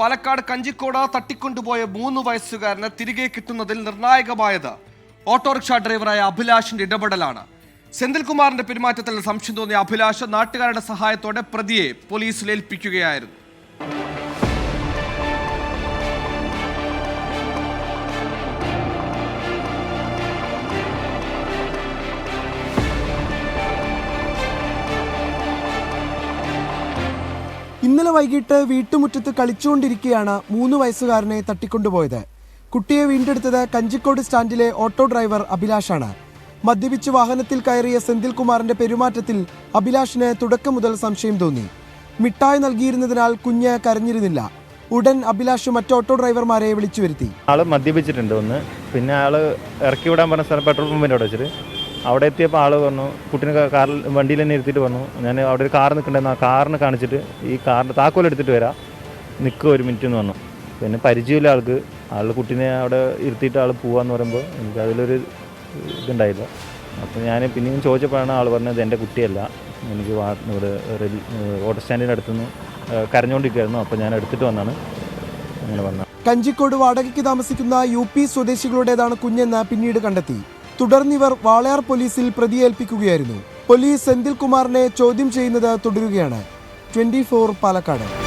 പാലക്കാട് കഞ്ചിക്കോട് തട്ടിക്കൊണ്ടുപോയ മൂന്ന് വയസ്സുകാരന് തിരികെ കിട്ടുന്നതിൽ നിർണായകമായത് ഓട്ടോറിക്ഷ ഡ്രൈവറായ അഭിലാഷിന്റെ ഇടപെടലാണ്. സെന്തിൽകുമാറിന്റെ പെരുമാറ്റത്തിൽ സംശയം തോന്നിയ അഭിലാഷ് നാട്ടുകാരുടെ സഹായത്തോടെ പ്രതിയെ പോലീസിൽ ഏൽപ്പിക്കുകയായിരുന്നു. ഇന്നലെ വൈകിട്ട് വീട്ടുമുറ്റത്ത് കളിച്ചുകൊണ്ടിരിക്കെയാണ് മൂന്ന് വയസ്സുകാരനെ തട്ടിക്കൊണ്ടുപോയത്. കുട്ടിയെ വീണ്ടെടുത്തത് കഞ്ചിക്കോട് സ്റ്റാൻഡിലെ ഓട്ടോ ഡ്രൈവർ അഭിലാഷാണ്. മദ്യപിച്ച് വാഹനത്തിൽ കയറിയ സെന്തിൽകുമാറിന്റെ പെരുമാറ്റത്തിൽ അഭിലാഷിന് തുടക്കം മുതൽ സംശയം തോന്നി. മിഠായി നൽകിയിരുന്നതിനാൽ കുഞ്ഞ് കരഞ്ഞിരുന്നില്ല. ഉടൻ അഭിലാഷ് മറ്റു ഓട്ടോ ഡ്രൈവർമാരെ വിളിച്ചു വരുത്തി ആൾ മദ്യപിച്ചിട്ടുണ്ട് ഒന്ന്. പിന്നെ ആൾ ഇറക്കി വിടാൻ പറഞ്ഞ സ്ഥലം പെട്രോൾ പമ്പിന്റെ അവിടെ വെച്ചിട്ട് അവിടെ എത്തിയപ്പോൾ ആൾ പറഞ്ഞു കുട്ടീനെ കാറിൽ വണ്ടിയിൽ തന്നെ ഇരുത്തിയിട്ട് പറഞ്ഞു ഞാൻ അവിടെ ഒരു കാർ നിൽക്കണ്ടെന്ന് ആ കാറിന് കാണിച്ചിട്ട് ഈ കാറിന്റെ താക്കോൽ എടുത്തിട്ട് വരാം. നിൽക്കുക ഒരു മിനിറ്റ് എന്ന് പറഞ്ഞു. പിന്നെ പരിചയമില്ല ആൾക്ക്. ആൾ കുട്ടീനെ അവിടെ ഇരുത്തിയിട്ട് ആൾ പോവാന്ന് പറയുമ്പോൾ എനിക്ക് അതിലൊരു ഇതുണ്ടായില്ല. അപ്പോൾ ഞാൻ പിന്നെയും ചോദിച്ചപ്പോഴാണ് ആൾ പറഞ്ഞത് എന്റെ കുട്ടിയല്ല. എനിക്ക് ഇവിടെ ഓട്ടോ സ്റ്റാൻഡിന്റെ അടുത്തുനിന്ന് കരഞ്ഞുകൊണ്ടിരിക്കുകയായിരുന്നു അപ്പോൾ ഞാൻ എടുത്തിട്ട് വന്നാണ്. അങ്ങനെ പറഞ്ഞത് കഞ്ചിക്കോട് വാടകയ്ക്ക് താമസിക്കുന്ന യു പി സ്വദേശികളുടേതാണ് കുഞ്ഞെന്ന് പിന്നീട് കണ്ടെത്തി. തുടർന്നിവർ വാളയാർ പോലീസിൽ പ്രതിയേൽപ്പിക്കുകയായിരുന്നു. പോലീസ് സെന്തിൽ കുമാറിനെ ചോദ്യം ചെയ്യുന്നത് തുടരുകയാണ്. Twenty four Palakkad.